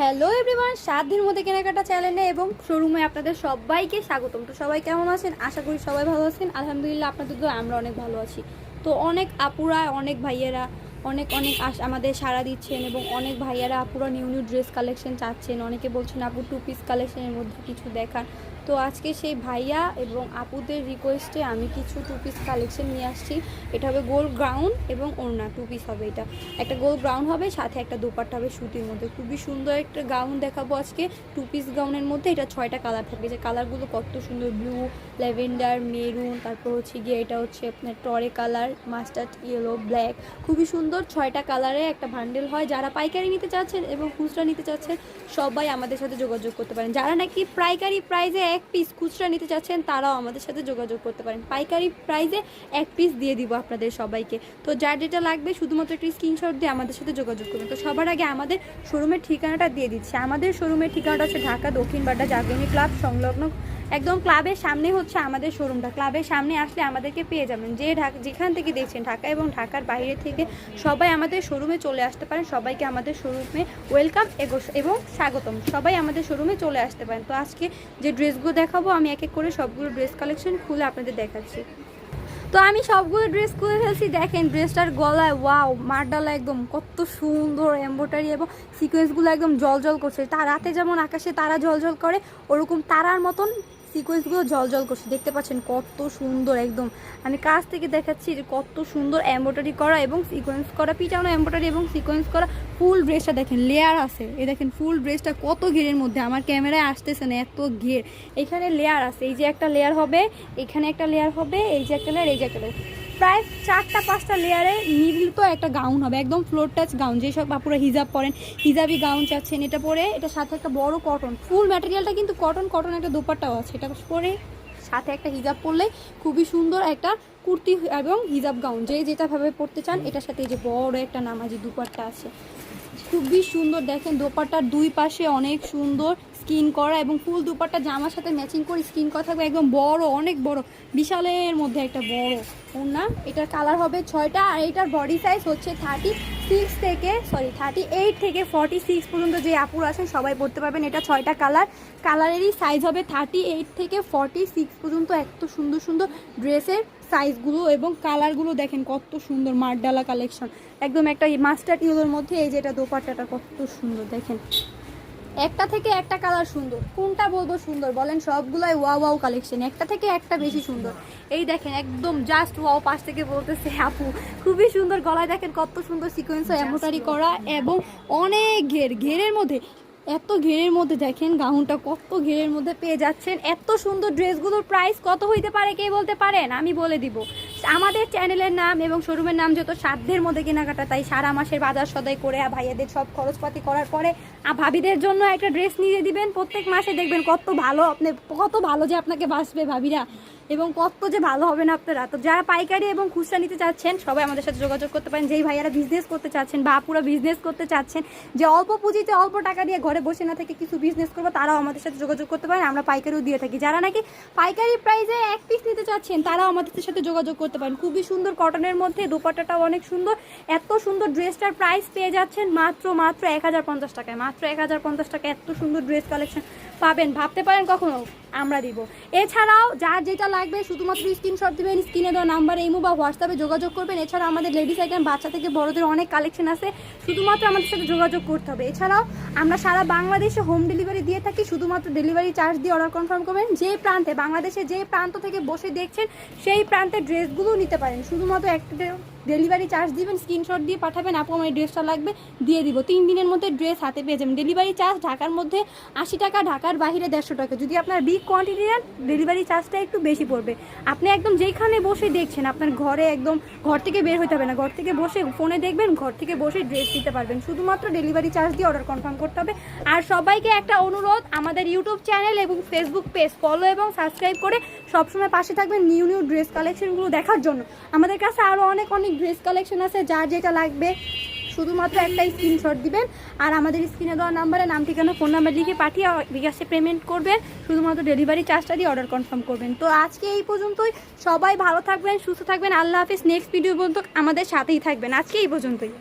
Hello everyone সাত দিন মধ্যে কেনাকাটা চ্যানেলে এবং শোরুমে আপনাদের সবাইকে স্বাগতম। তো সবাই কেমন আছেন? আশা করি সবাই ভালো আছেন। আলহামদুলিল্লাহ আপনাদের তো আমরা অনেক ভালো আছি। তো অনেক আপুরা, অনেক ভাইয়েরা, অনেক অনেক আস আমাদের সাড়া দিচ্ছেন এবং অনেক ভাইয়েরা আপুরা নিউ নিউ ড্রেস কালেকশন চাচ্ছেন। অনেকে বলছেন, আপু টু পিস কালেকশনের মধ্যে কিছু দেখান। তো আজকে সেই ভাইয়া এবং আপুদের রিকোয়েস্টে আমি কিছু টু পিস কালেকশন নিয়ে আসছি। এটা হবে গোল গ্রাউন্ড এবং ওড়না টু পিস হবে এটা। একটা গোল গ্রাউন্ড হবে, সাথে একটা দোপাট্টা হবে সুতির মধ্যে। খুবই সুন্দর একটা গাউন দেখাবো আজকে। টু পিস গাউনের মধ্যে এটা ছয়টা কালার থাকবে। যে কালারগুলো কত সুন্দর ব্লু ল্যাভেন্ডার মেরুন তারপর হচ্ছে গিয়ে এটা হচ্ছে আপনার টরে কালার মাস্টার্ড ইয়েলো ব্ল্যাক খুবই সুন্দর ছয়টা কালারে একটা বান্ডেল হয়। যারা পাইকারি নিতে চাচ্ছেন এবং খুচরা নিতে চাচ্ছেন, সবাই আমাদের সাথে যোগাযোগ করতে পারেন। যারা নাকি পাইকারি প্রাইজে এক পিস খুচরা নিতে চাচ্ছেন তারাও আমাদের সাথে যোগাযোগ করতে পারেন। পাইকারি প্রাইজে এক পিস দিয়ে দিব আপনাদের সবাইকে। তো যার যেটা লাগবে, শুধুমাত্র একটি স্ক্রিনশট দিয়ে আমাদের সাথে যোগাযোগ করবেন তো সবার আগে আমাদের শোরুমের ঠিকানাটা দিয়ে দিচ্ছি। আমাদের শোরুমের ঠিকানাটা হচ্ছে ঢাকা দক্ষিণ বাড্ডা জাগরণী ক্লাব, সংলগ্ন একদম ক্লাবের সামনে হচ্ছে আমাদের শোরুমটা। ক্লাবের সামনে আসলে আমাদেরকে পেয়ে যাবেন। যে ঢাকা, যেখান থেকে দেখছেন ঢাকা এবং ঢাকার বাইরে থেকে সবাই আমাদের শোরুমে চলে আসতে পারেন। সবাইকে আমাদের শোরুমে ওয়েলকাম এবং স্বাগতম। সবাই আমাদের শোরুমে চলে আসতে পারেন। তো আজকে যে ড্রেসগুলো দেখাবো, আমি এক এক করে সবগুলো ড্রেস কালেকশন খুলে আপনাদের দেখাচ্ছি। তো আমি সবগুলো ড্রেস খুলে ফেলছি। দেখেন ড্রেসটার গলায়, ওয়াও, মারডালা একদম কত সুন্দর এম্ব্রয়ডারি এবং সিকোয়েন্সগুলো একদম জল জল করছে। তার রাতে যেমন আকাশে তারা জল জল করে, ওরকম তারার মতন সিকোয়েন্সগুলো জল জল করছে। দেখতে পাচ্ছেন কত সুন্দর একদম। আমি কাছ থেকে দেখাচ্ছি যে কত সুন্দর এম্ব্রয়ডারি করা এবং সিকোয়েন্স করা, পিটানো এম্ব্রয়ডারি এবং সিকোয়েন্স করা ফুল ড্রেসটা দেখেন লেয়ার আছে। এ দেখেন ফুল ড্রেসটা কত ঘেরের মধ্যে, আমার ক্যামেরায় আসতেছে না, এত ঘের। এখানে লেয়ার আছে, এই যে একটা লেয়ার হবে, এখানে একটা লেয়ার হবে, এই যে একটা লেয়ার এই যে একটা লেয়ার প্রায় চারটা, পাঁচটা লেয়ারে মিলিত একটা গাউন হবে, একদম ফ্লোর টাচ গাউন যেসব আপুরা হিজাব পরেন হিজাবি গাউন চাচ্ছেন, এটা পরে এটা সাথে একটা বড় কটন ফুল ম্যাটেরিয়ালটা কিন্তু কটন কটন একটা দোপাট্টাও আছে, এটা পরে সাথে একটা হিজাব পরলে খুবই সুন্দর একটা কুর্তি এবং হিজাব গাউন যে যেটা ভাবে পরতে চান, এটার সাথে এই যে বড় একটা নামাজি দুপাট্টা আছে। খুবই সুন্দর, দেখেন দোপাট্টার দুই পাশে অনেক সুন্দর স্কিন করা এবং ফুল দুপাট্টা জামার সাথে ম্যাচিং করে স্কিন করা থাকবে একদম বড়, অনেক বড়, বিশালের মধ্যে একটা বড়। ওর না এটার কালার হবে ছয়টা আর এটার বডি সাইজ হচ্ছে থার্টি সিক্স থেকে সরি থার্টি এইট থেকে ফর্টি সিক্স পর্যন্ত যে আপুর আছেন সবাই পড়তে পারবেন এটা ছয়টা কালার কালারেরই সাইজ হবে থার্টি এইট থেকে ফর্টি সিক্স পর্যন্ত এত সুন্দর সুন্দর ড্রেসের সাইজগুলো এবং কালারগুলো দেখেন কত সুন্দর, মারডালা কালেকশন একদম একটা মাস্টার ইউলোর মধ্যে এই যে এটা দোপাট্টাটা কত সুন্দর, দেখেন। একটা থেকে একটা কালার সুন্দর। কোনটা বলব সুন্দর? বলেন সবগুলাই ওয়াও ওয়াও কালেকশন একটা থেকে একটা বেশি সুন্দর। এই দেখেন একদম জাস্ট ওয়াও পাশ থেকে বলতেছে আপু। খুবই সুন্দর গলায় দেখেন কত সুন্দর সিকোয়েন্স এমোটারি করা এবং অনেক ঘের ঘেরের মধ্যে এত ঘেরের মধ্যে দেখেন গাউনটা কত ঘেরের মধ্যে পেয়ে যাচ্ছেন। এত সুন্দর ড্রেসগুলোর প্রাইস কত হইতে পারে কে বলতে পারেন? আমি বলে দিব। আমাদের চ্যানেলের নাম এবং শোরুমের নাম যত সাধ্যের মধ্যে কেনাকাটা, তাই সারা মাসের বাজার সদাই করে ভাইয়াদের সব খরচপাতি করার পরে ভাবিদের জন্য একটা ড্রেস নিয়ে দিবেন। প্রত্যেক মাসে দেখবেন কত ভালো আপনি, কত ভালো যে আপনাকে বাসবে ভাবিরা। এবং কত যে ভালো হবে না আপনারা। তো যারা পাইকারি এবং খুচরা নিতে চাচ্ছেন, সবাই আমাদের সাথে যোগাযোগ করতে পারেন। যেই ভাইয়ারা বিজনেস করতে চাচ্ছেন বা পুরো বিজনেস করতে চাচ্ছেন, যে অল্প পুঁজিতে অল্প টাকা দিয়ে ঘরে বসে না থেকে কিছু বিজনেস করব, তারাও আমাদের সাথে যোগাযোগ করতে পারেন। আমরা পাইকারিও দিয়ে থাকি। যারা নাকি পাইকারি প্রাইসে এক পিস নিতে চাচ্ছেন, তারাও আমাদের সাথে যোগাযোগ করতে পারেন। খুবই সুন্দর কটনের মধ্যে দোপাট্টাটাও অনেক সুন্দর। এত সুন্দর ড্রেসটার প্রাইস পেয়ে যাচ্ছেন মাত্র মাত্র এক হাজার পঞ্চাশ টাকায়। মাত্র এক হাজার পঞ্চাশ টাকায় এত সুন্দর ড্রেস কালেকশন পাবেন, ভাবতে পারেন কখনো, আমরা দিব। এছাড়াও যার যেটা লাগবে, শুধুমাত্র স্ক্রিন স্ক্রিনশট দেবেন স্ক্রিনে দেওয়া নাম্বার ইমো বা হোয়াটসঅ্যাপে যোগাযোগ করবেন। এছাড়া আমাদের লেডিস আইটেম বাচ্চা থেকে বড়দের অনেক কালেকশন আছে, শুধুমাত্র আমাদের সাথে যোগাযোগ করতে হবে। এছাড়াও আমরা সারা বাংলাদেশে হোম ডেলিভারি দিয়ে থাকি, শুধুমাত্র ডেলিভারি চার্জ দিয়ে অর্ডার কনফার্ম করবেন। যে প্রান্তে বাংলাদেশে যে প্রান্ত থেকে বসে দেখছেন, সেই প্রান্তে ড্রেসগুলো নিতে পারেন। শুধুমাত্র একটা ডেলিভারি চার্জ দিবেন স্ক্রিনশট দিয়ে পাঠাবেন, আপু আমার ড্রেসটা লাগবে, দিয়ে দিব। তিন দিনের মধ্যে ড্রেস হাতে পেয়ে যাবেন। ডেলিভারি চার্জ ঢাকার মধ্যে আশি টাকা, ঢাকার বাইরে দেড়শো টাকা। যদি আপনার বিগ কোয়ান্টিটি নেন ডেলিভারি চার্জটা একটু বেশি পড়বে। আপনি একদম যেখানে বসে দেখছেন, আপনার ঘরে একদম ঘর থেকে বের হতে হবে না। ঘর থেকে বসে ফোনে দেখবেন, ঘর থেকে বসে ড্রেস দিতে পারবেন। শুধুমাত্র ডেলিভারি চার্জ দিয়ে অর্ডার কনফার্ম করতে হবে। আর সবাইকে একটা অনুরোধ, আমাদের ইউটিউব চ্যানেল এবং ফেসবুক পেজ ফলো এবং সাবস্ক্রাইব করে সবসময় পাশে থাকবেন নিউ নিউ ড্রেস কালেকশনগুলো দেখার জন্য। আমাদের কাছে আরও অনেক অনেক ড্রেস কালেকশন আছে যার যেটা লাগবে। শুধুমাত্র একটা স্ক্রিনশট দিবেন, আর আমাদের স্ক্রিনে দেওয়া নাম্বারে নাম, ঠিকানা, ফোন নাম্বার লিখে পাঠিয়ে বিকাশে পেমেন্ট করবেন। শুধুমাত্র ডেলিভারি চার্জটা দিয়ে অর্ডার কনফার্ম করবেন। তো আজকে এই পর্যন্তই। সবাই ভালো থাকবেন, সুস্থ থাকবেন। আল্লাহ হাফিজ। নেক্সট ভিডিও পর্যন্ত আমাদের সাথেই থাকবেন। আজকে এই পর্যন্তই।